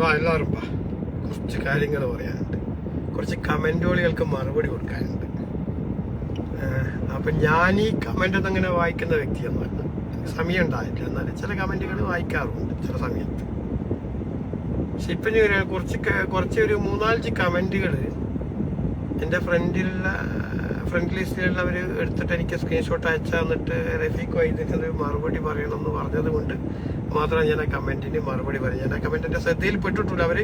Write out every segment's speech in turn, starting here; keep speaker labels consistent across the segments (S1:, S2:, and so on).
S1: വാ എല്ലാവരും കുറച്ച് കാര്യങ്ങൾ പറയാനുണ്ട്. കുറച്ച് കമന്റുകൾക്ക് മറുപടി കൊടുക്കാനുണ്ട്. അപ്പം ഞാൻ ഈ കമന്റ് അങ്ങനെ വായിക്കുന്ന വ്യക്തിയൊന്നുമല്ല. സമയം ഉണ്ടായില്ല എന്നാലും ചില കമന്റുകൾ വായിക്കാറുണ്ട് ചില സമയത്ത്. പക്ഷെ ഇപ്പം ഞാൻ കുറച്ച് കുറച്ച് ഒരു മൂന്നാലഞ്ച് കമന്റുകൾ എന്റെ ഫ്രണ്ടിലുള്ള ഫ്രണ്ട് ലിസ്റ്റിലുള്ളവർ എടുത്തിട്ട് എനിക്ക് സ്ക്രീൻഷോട്ട് അയച്ചു തന്നിട്ട് റഫീഖ് വൈദ്യനത് മറുപടി പറയണമെന്ന് പറഞ്ഞത് കൊണ്ട് മാത്രം ഞാൻ ആ കമന്റിന്റെ മറുപടി പറഞ്ഞത് ഞാൻ ആ കമന്റ് എന്റെ ശ്രദ്ധയിൽ പെട്ടിട്ടില്ല അവർ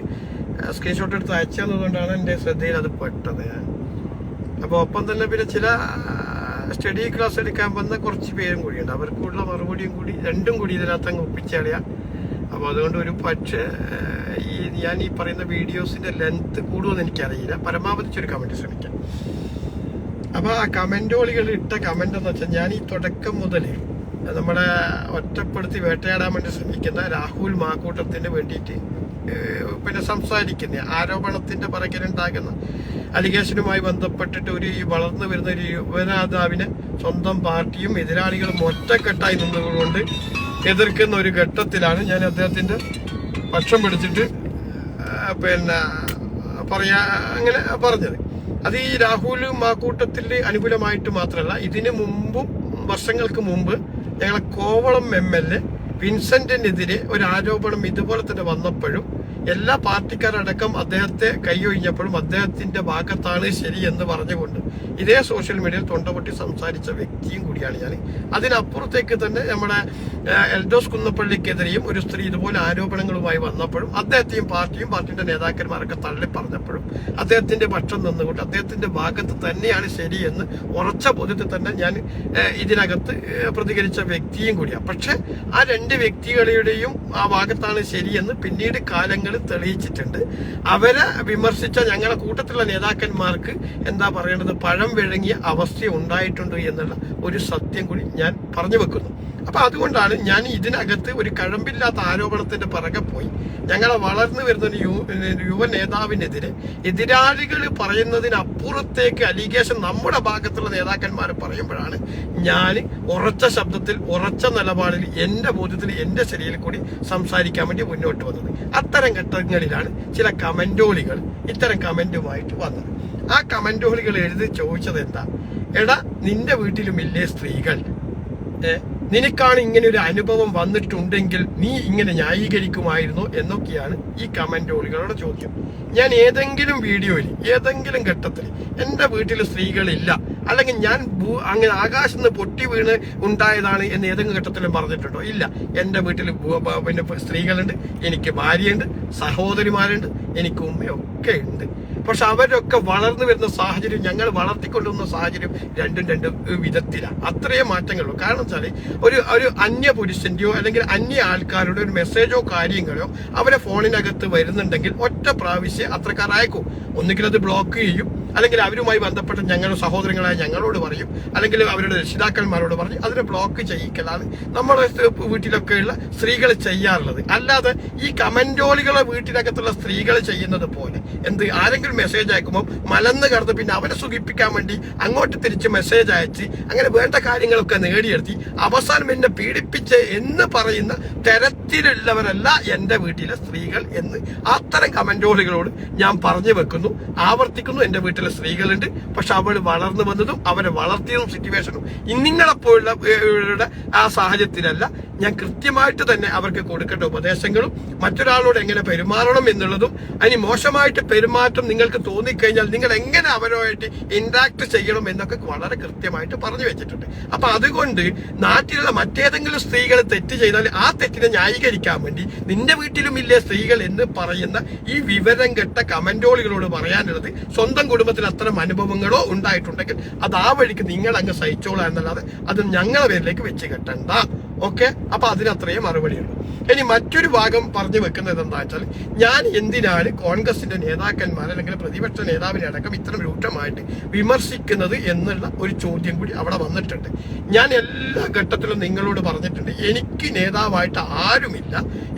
S1: സ്ക്രീൻഷോട്ട് എടുത്ത് അയച്ചതുകൊണ്ടാണ് എന്റെ ശ്രദ്ധയിൽ അത് പെട്ടത് അപ്പോൾ ഒപ്പം തന്നെ പിന്നെ ചില സ്റ്റഡി ക്ലാസ് എടുക്കാൻ വന്ന കുറച്ച് പേരും കൂടിയുണ്ട്. അവർക്കുള്ള മറുപടിയും കൂടി രണ്ടും കൂടി ഇതിനകത്ത് അങ്ങ് ഒപ്പിച്ചറിയാം അപ്പോൾ അതുകൊണ്ട് ഒരു പക്ഷേ ഈ ഞാൻ ഈ പറയുന്ന വീഡിയോസിന്റെ ലെങ്ത് കൂടുമെന്ന് എനിക്കറിയില്ല. പരമാവധി ഒരു കമന്റ് ശ്രമിക്കാം. അപ്പോൾ ആ കമന്റോളികൾ ഇട്ട കമന്റ് എന്ന് വെച്ചാൽ ഞാൻ ഈ തുടക്കം മുതൽ നമ്മുടെ ഒറ്റപ്പെടുത്തി വേട്ടയാടാൻ വേണ്ടി ശ്രമിക്കുന്ന രാഹുൽ മാക്കൂട്ടത്തിന് വേണ്ടിയിട്ട് പിന്നെ സംസാരിക്കുന്ന ആരോപണത്തിന്റെ പിറകിലുണ്ടാകുന്ന അലിഗേഷനുമായി ബന്ധപ്പെട്ടിട്ട് ഒരു ഈ വളർന്നു വരുന്ന ഒരു യുവനേതാവിനെ സ്വന്തം പാർട്ടിയും എതിരാളികളും ഒറ്റക്കെട്ടായി നിന്നുകൊണ്ട് എതിർക്കുന്ന ഒരു ഘട്ടത്തിലാണ് ഞാൻ അദ്ദേഹത്തിന്റെ പക്ഷം പിടിച്ചിട്ട് പിന്നെ പറയാ അങ്ങനെ പറഞ്ഞത്. അത് ഈ രാഹുലും ആ കൂട്ടത്തിൽ അനുകൂലമായിട്ട് മാത്രമല്ല ഇതിനു മുമ്പും വർഷങ്ങൾക്ക് മുമ്പ് ഞങ്ങളെ കോവളം എം എൽ എ വിൻസെന്റിനെതിരെ ഒരു ആരോപണം ഇതുപോലെ തന്നെ വന്നപ്പോഴും എല്ലാ പാർട്ടിക്കാരടക്കം അദ്ദേഹത്തെ കൈയൊഴിഞ്ഞപ്പോഴും അദ്ദേഹത്തിന്റെ ഭാഗത്താണ് ശരി എന്ന് പറഞ്ഞുകൊണ്ട് ഇതേ സോഷ്യൽ മീഡിയയിൽ തൊണ്ടപൊട്ടി സംസാരിച്ച വ്യക്തിയും കൂടിയാണ് ഞാൻ അതിനപ്പുറത്തേക്ക് തന്നെ നമ്മുടെ എൽഡോസ് കുന്നപ്പള്ളിക്കെതിരെയും ഒരു സ്ത്രീ ഇതുപോലെ ആരോപണങ്ങളുമായി വന്നപ്പോഴും അദ്ദേഹത്തെയും പാർട്ടിയും പാർട്ടിയുടെ നേതാക്കന്മാരൊക്കെ തള്ളി പറഞ്ഞപ്പോഴും അദ്ദേഹത്തിന്റെ പക്ഷം നിന്നുകൊണ്ട് അദ്ദേഹത്തിന്റെ ഭാഗത്ത് തന്നെയാണ് ശരിയെന്ന് ഉറച്ച ബോധ്യത്തിൽ തന്നെ ഞാൻ ഇതിനകത്ത് പ്രതികരിച്ച വ്യക്തിയും കൂടിയാണ്. പക്ഷെ ആ രണ്ട് വ്യക്തികളുടെയും ആ ഭാഗത്താണ് ശരിയെന്ന് പിന്നീട് കാലങ്ങളിൽ തെളിയിച്ചിട്ടുണ്ട്. അവരെ വിമർശിച്ച ഞങ്ങളുടെ കൂട്ടത്തിലുള്ള നേതാക്കന്മാർക്ക് എന്താ പറയേണ്ടത്? പഴം വിഴങ്ങിയ അവസ്ഥ ഉണ്ടായിട്ടുണ്ട് എന്നുള്ള ഒരു സത്യം കൂടി ഞാൻ പറഞ്ഞു വെക്കുന്നു. അപ്പൊ അതുകൊണ്ടാണ് ഞാൻ ഇതിനകത്ത് ഒരു കഴമ്പില്ലാത്ത ആരോപണത്തിന്റെ പിറകെ പോയി. ഞങ്ങളെ വളർന്നു വരുന്ന ഒരു യുവ നേതാവിനെതിരെ എതിരാളികൾ പറയുന്നതിനപ്പുറത്തേക്ക് അലിഗേഷൻ നമ്മുടെ ഭാഗത്തുള്ള നേതാക്കന്മാർ പറയുമ്പോഴാണ് ഞാൻ ഉറച്ച ശബ്ദത്തിൽ ഉറച്ച നിലപാടിൽ എന്റെ ബോധ്യത്തിൽ എന്റെ ശരീരം കൂടി സംസാരിക്കാൻ വേണ്ടി മുന്നോട്ട് വന്നത്. അത്തരം ഘട്ടങ്ങളിലാണ് ചില കമന്റോളികൾ ഇത്തരം കമന്റുമായിട്ട് വന്നത്. ആ കമന്റോളികൾ എഴുതി ചോദിച്ചത് എന്താ? എടാ നിന്റെ വീട്ടിലും ഇല്ലേ സ്ത്രീകൾ നിനക്കാണ് ഇങ്ങനെ ഒരു അനുഭവം വന്നിട്ടുണ്ടെങ്കിൽ നീ ഇങ്ങനെ ന്യായീകരിക്കുമായിരുന്നു എന്നൊക്കെയാണ് ഈ കമന്റോളികളുടെ ചോദ്യം. ഞാൻ ഏതെങ്കിലും വീഡിയോയിൽ ഏതെങ്കിലും ഘട്ടത്തിൽ എന്റെ വീട്ടിൽ സ്ത്രീകളില്ല അല്ലെങ്കിൽ ഞാൻ അങ്ങനെ ആകാശത്ത് നിന്ന് പൊട്ടി വീണ് ഉണ്ടായതാണ് എന്ന് ഏതെങ്കിലും ഘട്ടത്തിലും പറഞ്ഞിട്ടുണ്ടോ? ഇല്ല. എന്റെ വീട്ടിൽ പിന്നെ സ്ത്രീകളുണ്ട് എനിക്ക് ഭാര്യയുണ്ട് സഹോദരിമാരുണ്ട് എനിക്ക് ഉമ്മയൊക്കെ ഉണ്ട്. പക്ഷെ അവരൊക്കെ വളർന്നു വരുന്ന സാഹചര്യം ഞങ്ങൾ വളർത്തിക്കൊണ്ടുവന്ന സാഹചര്യം രണ്ടും രണ്ട് വിധത്തിലാണ്. അത്രയും മാറ്റങ്ങളുള്ളൂ. കാരണം വെച്ചാൽ ഒരു ഒരു അന്യ പുരുഷന്റെയോ അല്ലെങ്കിൽ അന്യ ആൾക്കാരുടെ ഒരു മെസ്സേജോ കാര്യങ്ങളോ അവരെ ഫോണിനകത്ത് വരുന്നുണ്ടെങ്കിൽ ഒറ്റ പ്രാവശ്യം അത്രക്കാർ അയക്കും. ഒന്നുകിൽ അത് ബ്ലോക്ക് ചെയ്യും അല്ലെങ്കിൽ അവരുമായി ബന്ധപ്പെട്ട ഞങ്ങളുടെ സഹോദരങ്ങളായ ഞങ്ങളോട് പറയും. അല്ലെങ്കിൽ അവരുടെ രക്ഷിതാക്കന്മാരോട് പറഞ്ഞ് അതിനെ ബ്ലോക്ക് ചെയ്യിക്കലാണ് നമ്മുടെ വീട്ടിലൊക്കെയുള്ള സ്ത്രീകൾ ചെയ്യാറുള്ളത്. അല്ലാതെ ഈ കമന്റോളികളെ വീട്ടിനകത്തുള്ള സ്ത്രീകൾ ചെയ്യുന്നത് പോലെ എന്ത് ആരെങ്കിലും മെസ്സേജ് അയക്കുമ്പോൾ മലന്ന് കടന്ന് പിന്നെ അവരെ സുഖിപ്പിക്കാൻ വേണ്ടി അങ്ങോട്ട് തിരിച്ച് മെസ്സേജ് അയച്ച് അങ്ങനെ വേണ്ട കാര്യങ്ങളൊക്കെ നേടിയെടുത്തി അവസാനം എന്നെ പീഡിപ്പിച്ച് എന്ന് പറയുന്ന തരത്തിലുള്ളവരല്ല എന്റെ വീട്ടിലെ സ്ത്രീകൾ എന്ന് അത്തരം കമന്റോളികളോട് ഞാൻ പറഞ്ഞു വെക്കുന്നു ആവർത്തിക്കുന്നു എന്റെ വീട്ടിലെ സ്ത്രീകളുണ്ട്. പക്ഷെ അവൾ വളർന്നു വന്നതും അവരെ വളർത്തിയതും സിറ്റുവേഷനും ഇന്നിങ്ങളെപ്പോലുള്ള ഏഹ്, ആ സാഹചര്യത്തിലല്ല ഞാൻ കൃത്യമായിട്ട് തന്നെ അവർക്ക് കൊടുക്കേണ്ട ഉപദേശങ്ങളും മറ്റൊരാളോട് എങ്ങനെ പെരുമാറണം എന്നുള്ളതും അതിന് മോശമായിട്ട് പെരുമാറ്റം നിങ്ങൾക്ക് തോന്നിക്കഴിഞ്ഞാൽ നിങ്ങൾ എങ്ങനെ അവരുമായിട്ട് ഇന്ററാക്ട് ചെയ്യണം എന്നൊക്കെ വളരെ കൃത്യമായിട്ട് പറഞ്ഞു വെച്ചിട്ടുണ്ട്. അപ്പൊ അതുകൊണ്ട് നാട്ടിലുള്ള മറ്റേതെങ്കിലും സ്ത്രീകൾ തെറ്റ് ചെയ്താൽ ആ തെറ്റിനെ ന്യായീകരിക്കാൻ വേണ്ടി നിന്റെ വീട്ടിലും ഇല്ലേ സ്ത്രീകൾ എന്ന് പറയുന്ന ഈ വിവരം കെട്ട കമന്റോളികളോട് പറയാനുള്ളത് സ്വന്തം കുടുംബത്തിൽ അത്തരം അനുഭവങ്ങളോ ഉണ്ടായിട്ടുണ്ടെങ്കിൽ അത് ആ വഴിക്ക് നിങ്ങൾ അങ്ങ് സഹിച്ചോളാം എന്നല്ലാതെ അത് ഞങ്ങളുടെ പേരിലേക്ക് വെച്ച് കെട്ടണ്ട. ഓക്കെ അപ്പൊ അതിനത്രയും മറുപടിയുള്ളൂ ഇനി മറ്റൊരു ഭാഗം പറഞ്ഞു വെക്കുന്നത് എന്താ വെച്ചാൽ ഞാൻ എന്തിനാണ് കോൺഗ്രസിന്റെ നേതാക്കന്മാർ അല്ലെങ്കിൽ പ്രതിപക്ഷ നേതാവിനെ അടക്കം ഇത്ര രൂക്ഷമായിട്ട് വിമർശിക്കുന്നത് എന്നുള്ള ഒരു ചോദ്യം കൂടി അവിടെ വന്നിട്ടുണ്ട്. ഞാൻ എല്ലാ ഘട്ടത്തിലും നിങ്ങളോട് പറഞ്ഞിട്ടുണ്ട് എനിക്ക് നേതാവായിട്ട് ആരുമില്ല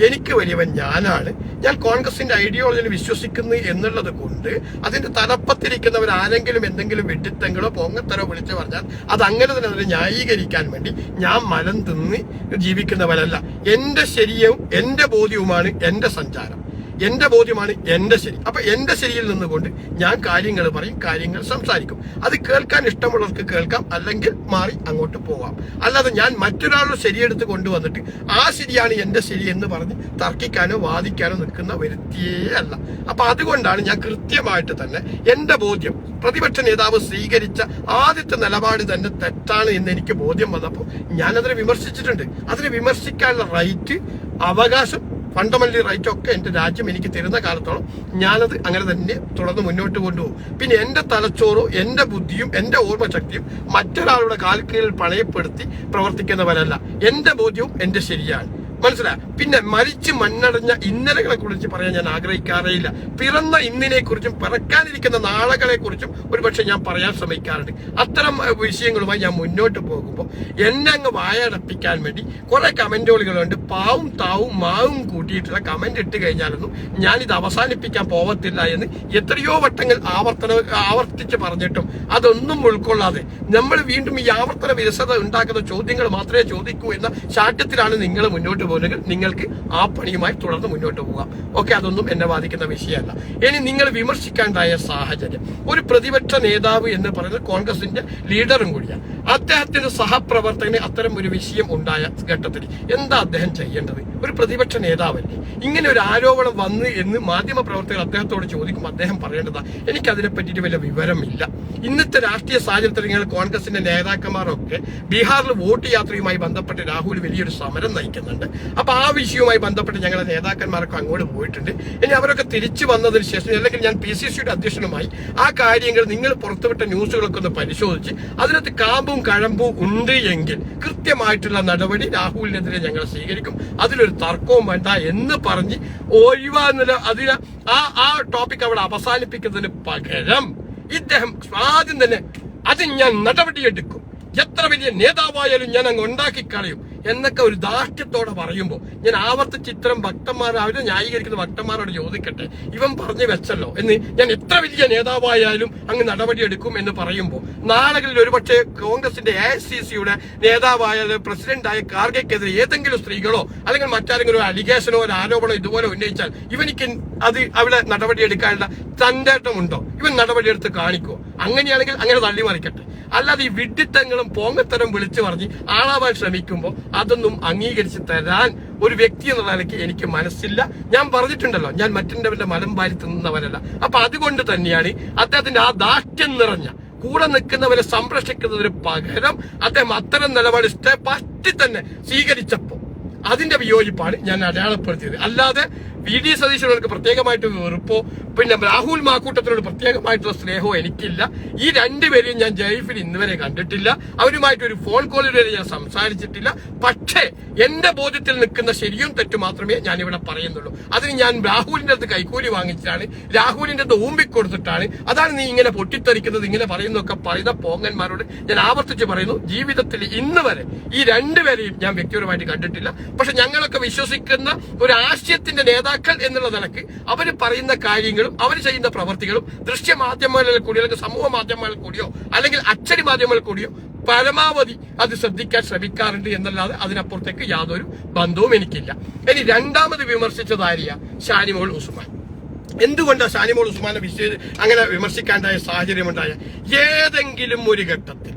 S1: എനിക്ക് വലിയവൻ ഞാനാണ്. ഞാൻ കോൺഗ്രസിന്റെ ഐഡിയോളജിയിൽ വിശ്വസിക്കുന്നു എന്നുള്ളത് കൊണ്ട് അതിന്റെ തലപ്പത്തിരിക്കുന്നവർ ആരെങ്കിലും എന്തെങ്കിലും വെട്ടിത്തങ്ങളോ പൊങ്ങത്തരോ വിളിച്ചു പറഞ്ഞാൽ അത് അങ്ങനെ തന്നെ ന്യായീകരിക്കാൻ വേണ്ടി ഞാൻ മലം തിന്ന് ജീവിക്കുന്നവരല്ല എന്റെ ശരിയും എന്റെ ബോധ്യവുമാണ് എന്റെ സഞ്ചാരം. എന്റെ ബോധ്യമാണ് എന്റെ ശരി. അപ്പൊ എന്റെ ശരിയിൽ നിന്നുകൊണ്ട് ഞാൻ കാര്യങ്ങൾ പറയും കാര്യങ്ങൾ സംസാരിക്കും. അത് കേൾക്കാൻ ഇഷ്ടമുള്ളവർക്ക് കേൾക്കാം അല്ലെങ്കിൽ മാറി അങ്ങോട്ട് പോവാം. അല്ലാതെ ഞാൻ മറ്റൊരാളുടെ ശരിയെടുത്ത് കൊണ്ടുവന്നിട്ട് ആ ശരിയാണ് എന്റെ ശരി എന്ന് പറഞ്ഞ് തർക്കിക്കാനോ വാദിക്കാനോ നിൽക്കുന്ന വ്യക്തിയേ അല്ല. അപ്പൊ അതുകൊണ്ടാണ് ഞാൻ കൃത്യമായിട്ട് തന്നെ എന്റെ ബോധ്യം പ്രതിപക്ഷ നേതാവ് സ്വീകരിച്ച ആദ്യത്തെ നിലപാട് തന്നെ തെറ്റാണ് എന്ന് എനിക്ക് ബോധ്യം വന്നപ്പോൾ ഞാൻ അതിനെ വിമർശിച്ചിട്ടുണ്ട്. അതിനെ വിമർശിക്കാനുള്ള റൈറ്റ് അവകാശം ഫണ്ടമെന്റലി റൈറ്റ് ഒക്കെ എന്റെ രാജ്യം എനിക്ക് തരുന്ന കാലത്തോളം ഞാനത് അങ്ങനെ തന്നെ തുടർന്ന് മുന്നോട്ട് കൊണ്ടുപോകും. പിന്നെ എന്റെ തലച്ചോറോ എന്റെ ബുദ്ധിയും എന്റെ ഓർമ്മശക്തിയും മറ്റൊരാളുടെ കാൽക്കീഴിൽ പണയപ്പെടുത്തി പ്രവർത്തിക്കുന്നവരല്ല. എന്റെ ബോധ്യവും എന്റെ ശരിയാണ്. മനസ്സിലായ പിന്നെ മരിച്ചു മണ്ണടഞ്ഞ ഇന്നലകളെ കുറിച്ച് പറയാൻ ഞാൻ ആഗ്രഹിക്കാറേയില്ല പിറന്ന ഇന്നിനെ കുറിച്ചും പിറക്കാനിരിക്കുന്ന നാളകളെ കുറിച്ചും ഒരുപക്ഷെ ഞാൻ പറയാൻ ശ്രമിക്കാറുണ്ട്. അത്തരം വിഷയങ്ങളുമായി ഞാൻ മുന്നോട്ട് പോകുമ്പോൾ എന്നെ അങ്ങ് വായടപ്പിക്കാൻ വേണ്ടി കുറെ കമന്റുകളുണ്ട് പാവും താവും മാവും കൂട്ടിയിട്ടുള്ള കമന്റ് ഇട്ട് കഴിഞ്ഞാലൊന്നും ഇത് അവസാനിപ്പിക്കാൻ പോവത്തില്ല എന്ന് എത്രയോ വട്ടങ്ങൾ ആവർത്തന ആവർത്തിച്ച് പറഞ്ഞിട്ടും അതൊന്നും ഉൾക്കൊള്ളാതെ നമ്മൾ വീണ്ടും ഈ ആവർത്തന വിരസത ഉണ്ടാക്കുന്ന ചോദ്യങ്ങൾ മാത്രമേ ചോദിക്കൂ എന്ന ശാഠ്യത്തിലാണ് നിങ്ങൾ മുന്നോട്ട് പോകുന്നത് നിങ്ങൾക്ക് ആ പണിയുമായി തുടർന്ന് മുന്നോട്ട് പോകാം. ഓക്കെ അതൊന്നും എന്നെ ബാധിക്കുന്ന വിഷയമല്ല. ഇനി നിങ്ങൾ വിമർശിക്കാണ്ടായ സാഹചര്യം. ഒരു പ്രതിപക്ഷ നേതാവ് എന്ന് പറയുന്നത് കോൺഗ്രസിന്റെ ലീഡറും കൂടിയാണ്. അദ്ദേഹത്തിന്റെ സഹപ്രവർത്തകന് അത്തരം ഒരു വിഷയം ഉണ്ടായ ഘട്ടത്തിൽ എന്താ അദ്ദേഹം ചെയ്യേണ്ടത്? ഒരു പ്രതിപക്ഷ നേതാവല്ലേ? ഇങ്ങനെ ഒരു ആരോപണം വന്ന് എന്ന് മാധ്യമ പ്രവർത്തകർ അദ്ദേഹത്തോട് ചോദിക്കുമ്പോൾ അദ്ദേഹം പറയേണ്ടതാ എനിക്ക് അതിനെ പറ്റിയിട്ട് വലിയ വിവരമില്ല. ഇന്നത്തെ രാഷ്ട്രീയ സാഹചര്യത്തിൽ നിങ്ങൾ കോൺഗ്രസിന്റെ നേതാക്കന്മാരൊക്കെ ബീഹാറിൽ വോട്ട് യാത്രയുമായി ബന്ധപ്പെട്ട് രാഹുൽ വലിയൊരു സമരം നയിക്കുന്നുണ്ട്. അപ്പൊ ആ വിഷയവുമായി ബന്ധപ്പെട്ട് ഞങ്ങളുടെ നേതാക്കന്മാരൊക്കെ അങ്ങോട്ട് പോയിട്ടുണ്ട്. ഇനി അവരൊക്കെ തിരിച്ചു വന്നതിന് ശേഷം അല്ലെങ്കിൽ ഞാൻ പി സി സിയുടെ അധ്യക്ഷനുമായി ആ കാര്യങ്ങൾ നിങ്ങൾ പുറത്തുവിട്ട ന്യൂസുകളൊക്കെ ഒന്ന് പരിശോധിച്ച് അതിനകത്ത് കാമ്പും കഴമ്പും ഉണ്ട് എങ്കിൽ കൃത്യമായിട്ടുള്ള നടപടി രാഹുലിനെതിരെ ഞങ്ങൾ സ്വീകരിക്കും. അതിലൊരു തർക്കവും വേണ്ട എന്ന് പറഞ്ഞ് ഒഴിവാകുന്നില്ല അതിന് ആ ആ ടോപ്പിക് അവിടെ അവസാനിപ്പിക്കുന്നതിന് പകരം ഇദ്ദേഹം ആദ്യം തന്നെ അത് ഞാൻ നടപടിയെടുക്കും. എത്ര വലിയ നേതാവായാലും ഞാൻ അങ്ങ് ഉണ്ടാക്കി കളയും എന്നൊക്കെ ഒരു ദാർഢ്യത്തോടെ പറയുമ്പോൾ ഞാൻ ആവർത്തിച്ച് ചിത്രം ഭക്തന്മാർ അവരെ ന്യായീകരിക്കുന്ന ഭക്തന്മാരോട് ചോദിക്കട്ടെ. ഇവൻ പറഞ്ഞു വെച്ചല്ലോ എന്ന് ഞാൻ എത്ര വലിയ നേതാവായാലും അങ്ങ് നടപടിയെടുക്കും എന്ന് പറയുമ്പോൾ നാളുകളിൽ ഒരുപക്ഷെ കോൺഗ്രസിന്റെ എ സി സിയുടെ നേതാവായ പ്രസിഡന്റായ കാർഗയ്ക്കെതിരെ ഏതെങ്കിലും സ്ത്രീകളോ അല്ലെങ്കിൽ മറ്റാരെങ്കിലും ഒരു അലിഗേഷനോ ഒരു ആരോപണോ ഇതുപോലെ ഉന്നയിച്ചാൽ ഇവനിക്ക് അത് അവിടെ നടപടിയെടുക്കാനുള്ള ഉണ്ടോ ഇവൻ നടപടിയെടുത്ത് കാണിക്കുമോ അങ്ങനെയാണെങ്കിൽ അങ്ങനെ തള്ളിമറിക്കട്ടെ. അല്ലാതെ ഈ വിഡ്ഢിത്തങ്ങളും പോങ്ങത്തരം വിളിച്ചു പറഞ്ഞ് ആളാവാൻ ശ്രമിക്കുമ്പോൾ അതൊന്നും അംഗീകരിച്ച് തരാൻ ഒരു വ്യക്തി എന്ന നിലയ്ക്ക് എനിക്ക് മനസ്സില്ല. ഞാൻ പറഞ്ഞിട്ടുണ്ടല്ലോ ഞാൻ മറ്റുള്ളവരുടെ മലം വാരി തിന്നവനല്ല അപ്പൊ അതുകൊണ്ട് തന്നെയാണ് അദ്ദേഹത്തിന്റെ ആ ദാഷ്ട്യം നിറഞ്ഞ കൂടെ നിൽക്കുന്നവരെ സംരക്ഷിക്കുന്നതിന് പകരം അദ്ദേഹം അത്തരം നിലപാട് സ്റ്റെപ്പ് തന്നെ സ്വീകരിച്ചപ്പോ അതിന്റെ വിയോജിപ്പാണ് ഞാൻ അടയാളപ്പെടുത്തിയത്. അല്ലാതെ വി ഡി സതീശനോട് പ്രത്യേകമായിട്ട് വെറുപ്പോ പിന്നെ രാഹുൽ മാക്കൂട്ടത്തിനോട് പ്രത്യേകമായിട്ടുള്ള സ്നേഹമോ എനിക്കില്ല. ഈ രണ്ടുപേരെയും ഞാൻ ജൈഫിൽ ഇന്ന് വരെ കണ്ടിട്ടില്ല. അവരുമായിട്ട് ഒരു ഫോൺ കോളിൽ വരെ ഞാൻ സംസാരിച്ചിട്ടില്ല. പക്ഷേ എന്റെ ബോധ്യത്തിൽ നിൽക്കുന്ന ശരിയും തെറ്റും മാത്രമേ ഞാൻ ഇവിടെ പറയുന്നുള്ളൂ. അതിന് ഞാൻ രാഹുലിന്റെ അടുത്ത് കൈക്കൂലി വാങ്ങിച്ചിട്ടാണ് രാഹുലിന്റെ അടുത്ത് ഊമ്പിക്കൊടുത്തിട്ടാണ്. അതാണ് നീ ഇങ്ങനെ പൊട്ടിത്തെറിക്കുന്നത് ഇങ്ങനെ പറയുന്നൊക്കെ പറയുന്ന പോങ്ങന്മാരോട് ഞാൻ ആവർത്തിച്ച് പറയുന്നു. ജീവിതത്തിൽ ഇന്ന് വരെ ഈ രണ്ടുപേരെയും ഞാൻ വ്യക്തിപരമായിട്ട് കണ്ടിട്ടില്ല. പക്ഷെ ഞങ്ങളൊക്കെ വിശ്വസിക്കുന്ന ഒരു ആശയത്തിന്റെ നേതാക്കൾ എന്നുള്ള നിലയ്ക്ക് അവർ പറയുന്ന കാര്യങ്ങളും അവർ ചെയ്യുന്ന പ്രവർത്തികളും ദൃശ്യ മാധ്യമങ്ങളിൽ കൂടിയോ അല്ലെങ്കിൽ സമൂഹ മാധ്യമങ്ങളിൽ കൂടിയോ അല്ലെങ്കിൽ അച്ചടി മാധ്യമങ്ങളിൽ കൂടിയോ പരമാവധി അത് ശ്രദ്ധിക്കാൻ ശ്രമിക്കാറുണ്ട് എന്നല്ലാതെ അതിനപ്പുറത്തേക്ക് യാതൊരു ബന്ധവും എനിക്കില്ല. ഇനി രണ്ടാമത് വിമർശിച്ചത് ആര്യ? ഷാനിമോൾ ഉസ്മാൻ. എന്തുകൊണ്ടാണ് ഷാനിമോൾ ഉസ്മാനെ വിശേ അങ്ങനെ വിമർശിക്കാണ്ടായ സാഹചര്യമുണ്ടായ? ഏതെങ്കിലും ഒരു ഘട്ടത്തിൽ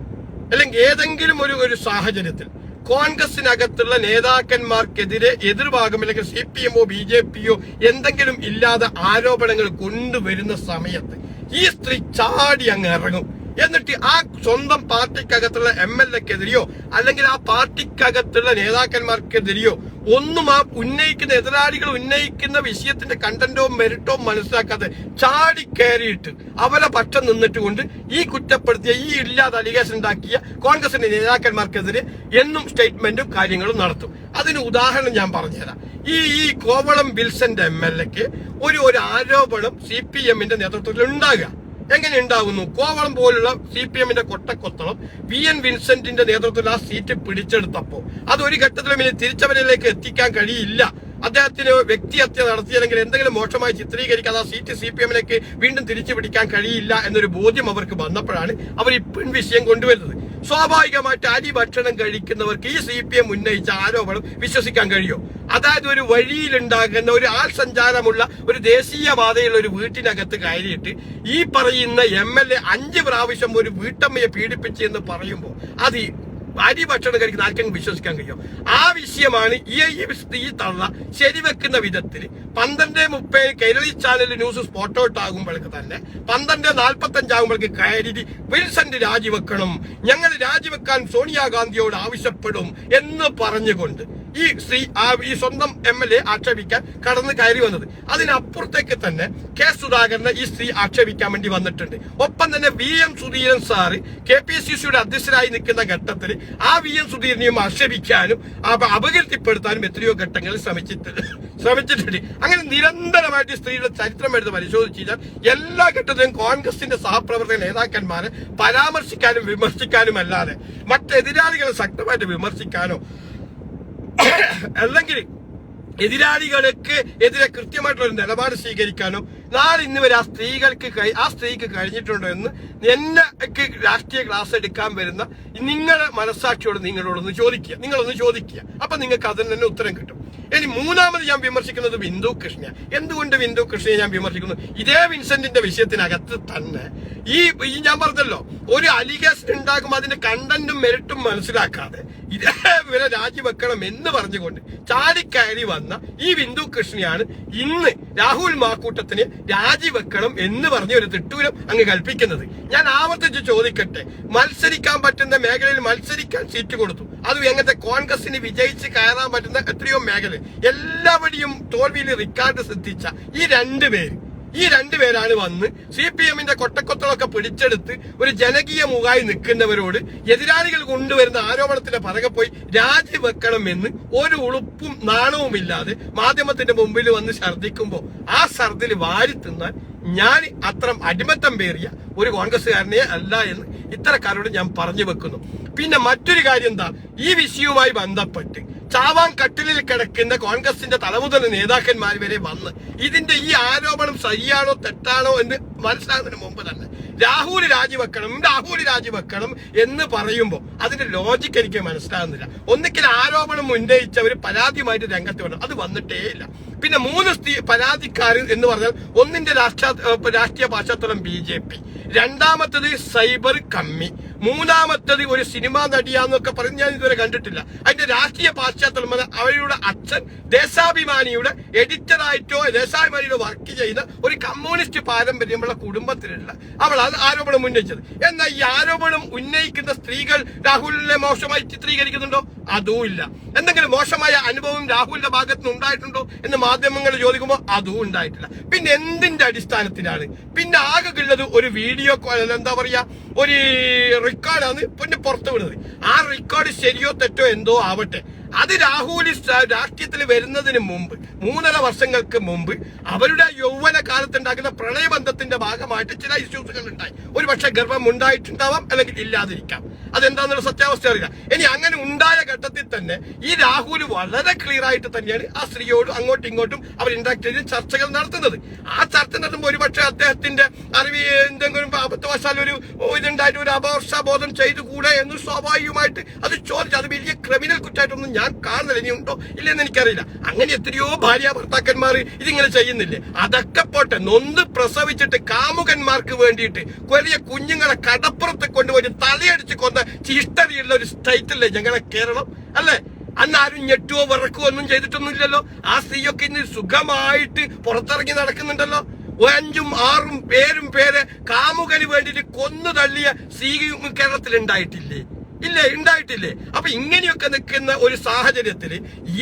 S1: അല്ലെങ്കിൽ ഏതെങ്കിലും ഒരു ഒരു സാഹചര്യത്തിൽ കോൺഗ്രസിനകത്തുള്ള നേതാക്കന്മാർക്കെതിരെ എതിർഭാഗം അല്ലെങ്കിൽ സി പി എമ്മോ ബി ജെ പിയോ എന്തെങ്കിലും ഇല്ലാതെ ആരോപണങ്ങൾ കൊണ്ടുവരുന്ന സമയത്ത് ഈ സ്ത്രീ ചാടി അങ്ങ് ഇറങ്ങും. എന്നിട്ട് ആ സ്വന്തം പാർട്ടിക്കകത്തുള്ള എം എൽ എക്കെതിരെയോ അല്ലെങ്കിൽ ആ പാർട്ടിക്കകത്തുള്ള നേതാക്കന്മാർക്കെതിരെയോ ഒന്നും ആ ഉന്നയിക്കുന്ന എതിരാളികൾ ഉന്നയിക്കുന്ന വിഷയത്തിന്റെ കണ്ടന്റോ മെറിറ്റോ മനസ്സിലാക്കാതെ ചാടി കയറിയിട്ട് അവരെ പക്ഷം നിന്നിട്ട് കൊണ്ട് ഈ കുറ്റപ്പെടുത്തിയ ഈ ഇല്ലാതെ അലിഗേഷൻ ഉണ്ടാക്കിയ കോൺഗ്രസിന്റെ നേതാക്കന്മാർക്കെതിരെ എന്നും സ്റ്റേറ്റ്മെന്റും കാര്യങ്ങളും നടത്തും. അതിന് ഉദാഹരണം ഞാൻ പറഞ്ഞുതരാം. ഈ ഈ കോവളം വിൽസന്റെ എം എൽ എക്ക് ഒരു ഒരു ആരോപണം സി പി എമ്മിന്റെ നേതൃത്വത്തിൽ ഉണ്ടാകുക. എങ്ങനെ ഉണ്ടാകുന്നു? കോവളം പോലുള്ള സി പി എമ്മിന്റെ കൊട്ടക്കൊത്തളം വി എൻ വിൻസെന്റിന്റെ നേതൃത്വത്തിൽ ആ സീറ്റ് പിടിച്ചെടുത്തപ്പോൾ അത് ഒരു ഘട്ടത്തിലും ഇനി തിരിച്ചവരിലേക്ക് എത്തിക്കാൻ കഴിയില്ല. അദ്ദേഹത്തിന് വ്യക്തിഹത്യ നടത്തി അല്ലെങ്കിൽ എന്തെങ്കിലും മോശമായി ചിത്രീകരിക്കാതെ ആ സീറ്റ് സി പി എമ്മിലേക്ക് വീണ്ടും തിരിച്ചു പിടിക്കാൻ കഴിയില്ല എന്നൊരു ബോധ്യം അവർക്ക് വന്നപ്പോഴാണ് അവർ ഈ വിഷയം കൊണ്ടുവരുന്നത്. സ്വാഭാവികമായിട്ട് അരി ഭക്ഷണം കഴിക്കുന്നവർക്ക് ഈ സി പി എം ഉന്നയിച്ച ആരോപണം വിശ്വസിക്കാൻ കഴിയുമോ അതായത് ഒരു വഴിയിലുണ്ടാകുന്ന ഒരു ആൾ സഞ്ചാരമുള്ള ഒരു ദേശീയപാതയുള്ള ഒരു വീട്ടിനകത്ത് കയറിയിട്ട് ഈ പറയുന്ന എം എൽ എ അഞ്ച് പ്രാവശ്യം ഒരു വീട്ടമ്മയെ പീഡിപ്പിച്ചെന്ന് പറയുമ്പോൾ അത് അരി ഭക്ഷണം കഴിക്കുന്ന ആർക്കെങ്കിലും വിശ്വസിക്കാൻ കഴിയും? ആ വിഷയമാണ് ഈ ഈ തള്ള ശരിവെക്കുന്ന വിധത്തിൽ പന്ത്രണ്ട് മുപ്പത് Kairali channel news spot out ആകുമ്പോഴേക്ക് തന്നെ പന്ത്രണ്ട് നാൽപ്പത്തി അഞ്ചാകുമ്പോഴേക്ക് കയറി വിൽസന്റ് രാജിവെക്കണം. ഞങ്ങൾ രാജിവെക്കാൻ സോണിയാഗാന്ധിയോട് ആവശ്യപ്പെടും എന്ന് പറഞ്ഞുകൊണ്ട് ഈ ആ ഈ സ്വന്തം എം എൽ എ ആക്ഷേപിക്കാൻ കടന്ന് കയറി വന്നത്. അതിനപ്പുറത്തേക്ക് തന്നെ കെ സുധാകരനെ ഈ സ്ത്രീ ആക്ഷേപിക്കാൻ വേണ്ടി വന്നിട്ടുണ്ട്. ഒപ്പം തന്നെ V M Sudheeran sir K P C സിയുടെ അധ്യക്ഷരായി നിൽക്കുന്ന ഘട്ടത്തിൽ ആ വി എം സുധീരനെയും ആക്ഷേപിക്കാനും അപ- അപകീർത്തിപ്പെടുത്താനും എത്രയോ ഘട്ടങ്ങളിൽ ശ്രമിച്ചിട്ടുണ്ട് ശ്രമിച്ചിട്ടുണ്ട്. അങ്ങനെ നിരന്തരമായിട്ട് സ്ത്രീയുടെ ചരിത്രം എടുത്ത് പരിശോധിച്ചു കഴിഞ്ഞാൽ എല്ലാ ഘട്ടത്തിലും കോൺഗ്രസിന്റെ സഹപ്രവർത്തക നേതാക്കന്മാരെ പരാമർശിക്കാനും വിമർശിക്കാനും അല്ലാതെ മറ്റെതിരാളികളെ ശക്തമായിട്ട് വിമർശിക്കാനോ അല്ലെങ്കിൽ എതിരാളികൾക്ക് എതിരെ കൃത്യമായിട്ടുള്ള ഒരു നിലപാട് സ്വീകരിക്കാനോ നാളെ ഇന്ന് വരെ ആ സ്ത്രീകൾക്ക് ആ സ്ത്രീക്ക് കഴിഞ്ഞിട്ടുണ്ടോ എന്ന് എന്നെ രാഷ്ട്രീയ ക്ലാസ് എടുക്കാൻ വരുന്ന നിങ്ങളുടെ മനസ്സാക്ഷിയോട് നിങ്ങളോടൊന്ന് ചോദിക്കുക. നിങ്ങളൊന്ന് ചോദിക്കുക. അപ്പൊ നിങ്ങൾക്ക് അതിന് തന്നെ ഉത്തരം കിട്ടും. ഇനി മൂന്നാമത് ഞാൻ വിമർശിക്കുന്നത് ബിന്ദു കൃഷ്ണ എന്തുകൊണ്ട് ബിന്ദു കൃഷ്ണയെ ഞാൻ വിമർശിക്കുന്നു? ഇതേ വിൻസെന്റിന്റെ വിഷയത്തിനകത്ത് തന്നെ ഈ ഞാൻ പറഞ്ഞല്ലോ ഒരു അലിഗേഷൻ ഉണ്ടാകും അതിന്റെ കണ്ടന്റും മെറിറ്റും മനസ്സിലാക്കാതെ ഇതേ വില രാജിവെക്കണം എന്ന് പറഞ്ഞുകൊണ്ട് ചാടിക്കയറി വന്ന ഈ ബിന്ദു കൃഷ്ണയാണ് ഇന്ന് രാഹുൽ മാക്കൂട്ടത്തിന് രാജിവെക്കണം എന്ന് പറഞ്ഞ ഒരു തിട്ടൂരം അങ്ങ് കൽപ്പിക്കുന്നത്. ഞാൻ ആവർത്തിച്ച് ചോദിക്കട്ടെ മത്സരിക്കാൻ പറ്റുന്ന മേഖലയിൽ മത്സരിക്കാൻ സീറ്റ് കൊടുത്തു. അതും എങ്ങനത്തെ കോൺഗ്രസിന് വിജയിച്ച് കയറാൻ പറ്റുന്ന എത്രയോ മേഖല. എല്ലാവരെയും തോൽവിയിൽ റിക്കാർഡ് ശ്രദ്ധിച്ച ഈ രണ്ടുപേര് ഈ രണ്ടുപേരാണ് വന്ന് സി പി എമ്മിന്റെ കൊട്ടക്കൊത്തളൊക്കെ പിടിച്ചെടുത്ത് ഒരു ജനകീയ മുഖായി നിൽക്കുന്നവരോട് എതിരാളികൾ കൊണ്ടുവരുന്ന ആരോപണത്തിന്റെ പറകെ പോയി രാജിവെക്കണം എന്ന് ഒരു ഉളുപ്പും നാണവും ഇല്ലാതെ മാധ്യമത്തിന്റെ മുമ്പിൽ വന്ന് ഛർദിക്കുമ്പോൾ ആ ഛർദിൽ വാരി തിന്നാൽ ഞാൻ അത്ര അടിമത്തം പേറിയ ഒരു കോൺഗ്രസ്സുകാരനെ അല്ല എന്ന് ഇത്തരക്കാരോട് ഞാൻ പറഞ്ഞു വെക്കുന്നു. പിന്നെ മറ്റൊരു കാര്യം എന്താ? ഈ വിഷയവുമായി ബന്ധപ്പെട്ട് ചാവാൻ കട്ടിലിൽ കിടക്കുന്ന കോൺഗ്രസിന്റെ തലമുതൽ നേതാക്കന്മാർ വരെ വന്ന് ഇതിന്റെ ഈ ആരോപണം ശരിയാണോ തെറ്റാണോ എന്ന് മനസ്സിലാകുന്നതിന് മുമ്പ് തന്നെ രാഹുൽ രാജിവെക്കണം രാഹുൽ രാജിവെക്കണം എന്ന് പറയുമ്പോൾ അതിന്റെ ലോജിക്ക് എനിക്ക് മനസ്സിലാകുന്നില്ല ഒന്നിക്കൽ ആരോപണം ഉന്നയിച്ചവർ പരാതിയുമായിട്ട് രംഗത്ത് വരണം. അത് വന്നിട്ടേ ഇല്ല പിന്നെ മൂന്ന് സ്ത്രീ പരാതിക്കാർ എന്ന് പറഞ്ഞാൽ ഒന്നിന്റെ രാഷ്ട്ര രാഷ്ട്രീയ പശ്ചാത്തലം ബി ജെ പി രണ്ടാമത്തത് സൈബർ കമ്മി. മൂന്നാമത്തത് ഒരു സിനിമാ നടിയാന്നൊക്കെ പറഞ്ഞ് ഞാൻ ഇതുവരെ കണ്ടിട്ടില്ല. അതിന്റെ രാഷ്ട്രീയ പാശ്ചാത്തലം അവരുടെ അച്ഛൻ ദേശാഭിമാനിയുടെ എഡിറ്ററായിട്ടോ ദേശാഭിമാനിയുടെ വർക്ക് ചെയ്യുന്ന ഒരു കമ്മ്യൂണിസ്റ്റ് പാരമ്പര്യമുള്ള കുടുംബത്തിലുള്ള അവളാണ് ആരോപണം ഉന്നയിച്ചത്. എന്നാൽ ഈ ആരോപണം ഉന്നയിക്കുന്ന സ്ത്രീകൾ രാഹുലിനെ മോശമായി ചിത്രീകരിക്കുന്നുണ്ടോ? അതും ഇല്ല. എന്തെങ്കിലും മോശമായ അനുഭവം രാഹുലിന്റെ ഭാഗത്ത് നിന്ന് ഉണ്ടായിട്ടുണ്ടോ എന്ന് മാധ്യമങ്ങൾ ചോദിക്കുമ്പോൾ അതും ഉണ്ടായിട്ടില്ല. പിന്നെ എന്തിന്റെ അടിസ്ഥാനത്തിലാണ്? പിന്നെ ആകെ ഉള്ളത് ഒരു വീഡിയോ എന്താ പറയാ? ഒരു റെക്കോർഡാണ് പിന്നെ പുറത്തു വിടുന്നത്. ആ റെക്കോർഡ് ശരിയോ തെറ്റോ എന്തോ ആവട്ടെ. അത് രാഹുൽ രാഷ്ട്രീയത്തിൽ വരുന്നതിന് മുമ്പ് മൂന്നര വർഷങ്ങൾക്ക് മുമ്പ് അവരുടെ യൗവന കാലത്തുണ്ടാക്കുന്ന പ്രളയബന്ധത്തിന്റെ ഭാഗമായിട്ട് ചില ഇഷ്യൂസുകൾ ഉണ്ടായി ഒരു പക്ഷെ ഗർഭം ഉണ്ടായിട്ടുണ്ടാവാം അല്ലെങ്കിൽ ഇല്ലാതിരിക്കാം. അതെന്താന്നുള്ള സത്യാവസ്ഥ അറിയില്ല ഇനി അങ്ങനെ ഉണ്ടായ ഘട്ടത്തിൽ തന്നെ ഈ രാഹുൽ വളരെ ക്ലിയർ ആയിട്ട് തന്നെയാണ് ആ സ്ത്രീയോട് അങ്ങോട്ടും ഇങ്ങോട്ടും അവർ ഇന്ററാക്ട് ചെയ്ത് ചർച്ചകൾ നടത്തുന്നത്. ആ ചർച്ച നടത്തുമ്പോൾ ഒരുപക്ഷെ അദ്ദേഹത്തിന്റെ അറിവ് എന്തെങ്കിലും അബദ്ധവശാൽ ഒരു ഇതുണ്ടായിട്ട് ഒരു അപവർഷബോധം ചെയ്തു കൂടെ എന്ന് സ്വാഭാവികമായിട്ട് അത് ചോദിച്ചു അത് വലിയ ക്രിമിനൽ കുറ്റമായിട്ടൊന്നും ഞാൻ കാണുന്നില്ല ഉണ്ടോ ഇല്ലെന്ന് എനിക്കറിയില്ല. അങ്ങനെ എത്രയോ ഭാര്യ ഭർത്താക്കന്മാർ ഇതിങ്ങനെ ചെയ്യുന്നില്ലേ? അതൊക്കെ പോട്ടെ നൊന്ന് പ്രസവിച്ചിട്ട് കാമുകന്മാർക്ക് വേണ്ടിയിട്ട് വലിയ കുഞ്ഞുങ്ങളെ കടപ്പുറത്ത് കൊണ്ടുപോയി തലയടിച്ച് കൊന്ന ചീഷ്ടതിയുള്ള ഒരു സ്റ്റേറ്റല്ലേ ഞങ്ങളെ കേരളം അല്ലേ? അന്ന് ആരും ഞെട്ടുവോ വിറക്കുവോ ഒന്നും ചെയ്തിട്ടൊന്നുമില്ലല്ലോ. ആ സ്ത്രീയൊക്കെ ഇന്ന് സുഖമായിട്ട് പുറത്തിറങ്ങി നടക്കുന്നുണ്ടല്ലോ. അഞ്ചും ആറും പേരും പേരെ കാമുകന് വേണ്ടിയിട്ട് കൊന്നു തള്ളിയ സ്ത്രീ കേരളത്തിൽ ഉണ്ടായിട്ടില്ലേ ഇല്ലേ? ഉണ്ടായിട്ടില്ലേ? അപ്പൊ ഇങ്ങനെയൊക്കെ നിൽക്കുന്ന ഒരു സാഹചര്യത്തിൽ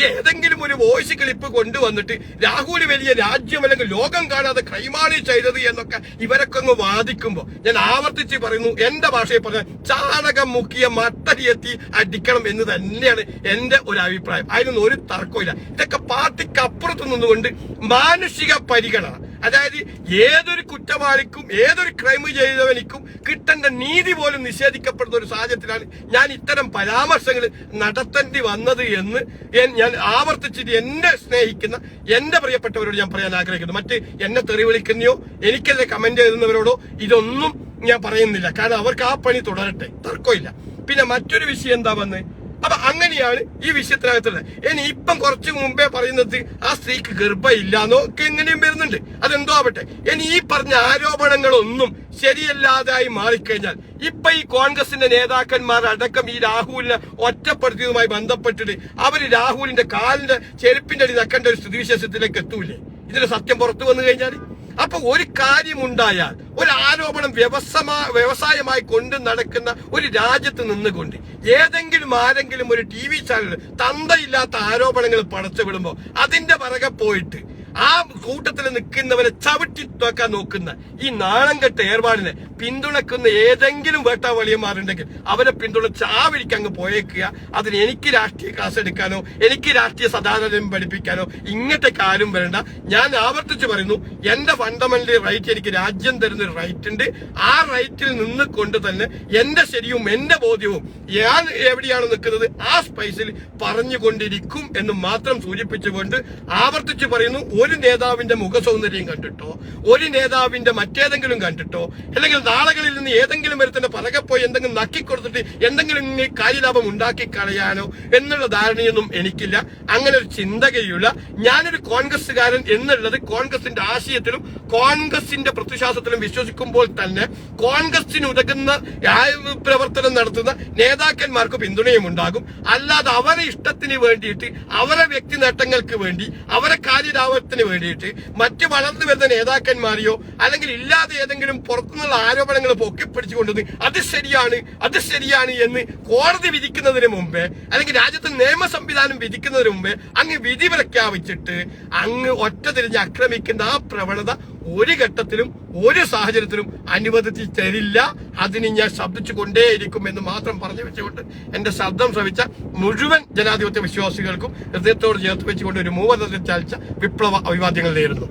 S1: ഏതെങ്കിലും ഒരു വോയിസ് ക്ലിപ്പ് കൊണ്ടുവന്നിട്ട് രാഹുൽ വലിയ രാജ്യം അല്ലെങ്കിൽ ലോകം കാണാതെ കൈമാറി ചെയ്തത് എന്നൊക്കെ ഇവരൊക്കെ അങ്ങ് വാദിക്കുമ്പോൾ ഞാൻ ആവർത്തിച്ച് പറയുന്നു എന്റെ ഭാഷയിൽ പറഞ്ഞ ചാണകം മുക്കിയ മട്ടരിയെത്തി അടിക്കണം എന്ന് തന്നെയാണ് എന്റെ ഒരു അഭിപ്രായം. അതിനൊന്നും ഒരു തർക്കമില്ല ഇതൊക്കെ പാർട്ടിക്ക് അപ്പുറത്ത് നിന്നുകൊണ്ട് മാനുഷിക പരിഗണന. അതായത് ഏതൊരു കുറ്റവാളിക്കും ഏതൊരു ക്രൈം ചെയ്തവനിക്കും കിട്ടേണ്ട നീതി പോലും നിഷേധിക്കപ്പെടുന്ന ഒരു സാഹചര്യത്തിലാണ് ഞാൻ ഇത്തരം പരാമർശങ്ങൾ നടത്തേണ്ടി വന്നത് എന്ന് ഞാൻ ആവർത്തിച്ചിട്ട് എന്നെ സ്നേഹിക്കുന്ന എന്റെ പ്രിയപ്പെട്ടവരോട് ഞാൻ പറയാൻ ആഗ്രഹിക്കുന്നു. മറ്റ് എന്നെ തെറി വിളിക്കുന്നയോ എനിക്കെതിരെ കമന്റ് എഴുതുന്നവരോടോ ഇതൊന്നും ഞാൻ പറയുന്നില്ല. കാരണം അവർക്ക് ആ പണി തുടരട്ടെ. തർക്കമില്ല. പിന്നെ മറ്റൊരു വിഷയം എന്താ വന്ന്? അപ്പൊ അങ്ങനെയാണ് ഈ വിഷയത്തിനകത്തുള്ളത്. ഇനി ഇപ്പം കുറച്ചു മുമ്പേ പറയുന്നത് ആ സ്ത്രീക്ക് ഗർഭമില്ലാന്നോ ഒക്കെ ഇങ്ങനെയും വരുന്നുണ്ട്. അതെന്തോ ആവട്ടെ. ഇനി ഈ പറഞ്ഞ ആരോപണങ്ങളൊന്നും ശരിയല്ലാതായി മാറിക്കഴിഞ്ഞാൽ ഇപ്പൊ ഈ കോൺഗ്രസിന്റെ നേതാക്കന്മാർ അടക്കം ഈ രാഹുലിനെ ഒറ്റപ്പെടുത്തിയതുമായി ബന്ധപ്പെട്ടിട്ട് അവർ രാഹുലിന്റെ കാലിന്റെ ചെരുപ്പിന്റെ അടി നക്കേണ്ട ഒരു സ്ഥിതിവിശേഷത്തിലേക്ക് എത്തൂലേ? ഇതിന്റെ സത്യം പുറത്തു വന്നു കഴിഞ്ഞാൽ അപ്പൊ ഒരു കാര്യമുണ്ടായാൽ ഒരു ആരോപണം വ്യവസമാ വ്യവസായമായി കൊണ്ട് നടക്കുന്ന ഒരു രാജ്യത്ത് നിന്നുകൊണ്ട് ഏതെങ്കിലും ആരെങ്കിലും ഒരു ടി വി ചാനൽ തന്തയില്ലാത്ത ആരോപണങ്ങൾ പടച്ചു വിടുമ്പോ അതിന്റെ പിറകെ പോയിട്ട് ആ കൂട്ടത്തിൽ നിൽക്കുന്നവരെ ചവിട്ടി തോക്കാൻ നോക്കുന്ന ഈ നാണം കെട്ട പിന്തുണക്കുന്ന ഏതെങ്കിലും വേട്ടാവളിയന്മാരുണ്ടെങ്കിൽ അവരെ പിന്തുണച്ച് ആ വഴിക്ക് അങ്ങ് പോയേക്കുക. അതിന് എനിക്ക് രാഷ്ട്രീയ ക്ലാസ് എടുക്കാനോ എനിക്ക് രാഷ്ട്രീയ സദാചാരം പഠിപ്പിക്കാനോ ഇങ്ങനത്തെ കാര്യം വരണ്ട. ഞാൻ ആവർത്തിച്ച് പറയുന്നു എന്റെ ഫണ്ടമെന്റൽ റൈറ്റ് എനിക്ക് രാജ്യം തരുന്ന ഒരു റൈറ്റ് ഉണ്ട്. ആ റൈറ്റിൽ നിന്ന് കൊണ്ട് തന്നെ എന്റെ ശരിയും എന്റെ ബോധ്യവും ഞാൻ എവിടെയാണ് നിൽക്കുന്നത്? ആ സ്പൈസിൽ പറഞ്ഞുകൊണ്ടിരിക്കും എന്ന് മാത്രം സൂചിപ്പിച്ചുകൊണ്ട് ആവർത്തിച്ച് പറയുന്നു ഒരു നേതാവിന്റെ മുഖ സൗന്ദര്യം കണ്ടിട്ടോ ഒരു നേതാവിന്റെ മറ്റേതെങ്കിലും കണ്ടിട്ടോ അല്ലെങ്കിൽ നാളുകളിൽ നിന്ന് ഏതെങ്കിലും മരത്തിന്റെ പലകെ പോയി എന്തെങ്കിലും നക്കിക്കൊടുത്തിട്ട് എന്തെങ്കിലും ഇനി കാര്യലാഭം ഉണ്ടാക്കി കളയാനോ എന്നുള്ള ധാരണയൊന്നും എനിക്കില്ല. അങ്ങനെ ഒരു ചിന്തകയുള്ള ഞാനൊരു കോൺഗ്രസ്സുകാരൻ എന്നുള്ളത് കോൺഗ്രസിന്റെ ആശയത്തിലും കോൺഗ്രസിന്റെ പ്രത്യശാസത്തിലും വിശ്വസിക്കുമ്പോൾ തന്നെ കോൺഗ്രസിന് ഉതകുന്ന പ്രവർത്തനം നടത്തുന്ന നേതാക്കന്മാർക്ക് പിന്തുണയും ഉണ്ടാകും. അല്ലാതെ അവരെ ഇഷ്ടത്തിന് വേണ്ടിയിട്ട് അവരെ വ്യക്തി നേട്ടങ്ങൾക്ക് വേണ്ടി അവരെ കാര്യലാഭത്തിന് വേണ്ടിയിട്ട് മറ്റ് വളർന്നു വരുന്ന നേതാക്കന്മാരെയോ അല്ലെങ്കിൽ ഇല്ലാതെ ഏതെങ്കിലും പുറത്തുനിന്നുള്ള ആരോപണങ്ങൾ പൊക്കിപ്പിടിച്ചുകൊണ്ടത് അത് ശരിയാണ് അത് ശരിയാണ് എന്ന് കോടതി വിധിക്കുന്നതിന് മുമ്പേ അല്ലെങ്കിൽ രാജ്യത്ത് നിയമ സംവിധാനം വിധിക്കുന്നതിന് മുമ്പേ അങ്ങ് വിധി പ്രഖ്യാപിച്ചിട്ട് അങ്ങ് ഒറ്റ തിരിഞ്ഞ് ആക്രമിക്കുന്ന ആ പ്രവണത ഒരു ഘട്ടത്തിലും ഒരു സാഹചര്യത്തിലും അനുവദിച്ച് തരില്ല. അതിന് ഞാൻ ശബ്ദിച്ചു കൊണ്ടേയിരിക്കും എന്ന് മാത്രം പറഞ്ഞു വെച്ചുകൊണ്ട് എന്റെ ശബ്ദം ശ്രമിച്ച മുഴുവൻ ജനാധിപത്യ വിശ്വാസികൾക്കും ഹൃദയത്തോട് ചേർത്ത് വെച്ചുകൊണ്ട് ഒരു മൂവതത്തിൽ ചാലിച്ച വിപ്ലവ അഭിവാദ്യങ്ങൾ നേരുന്നു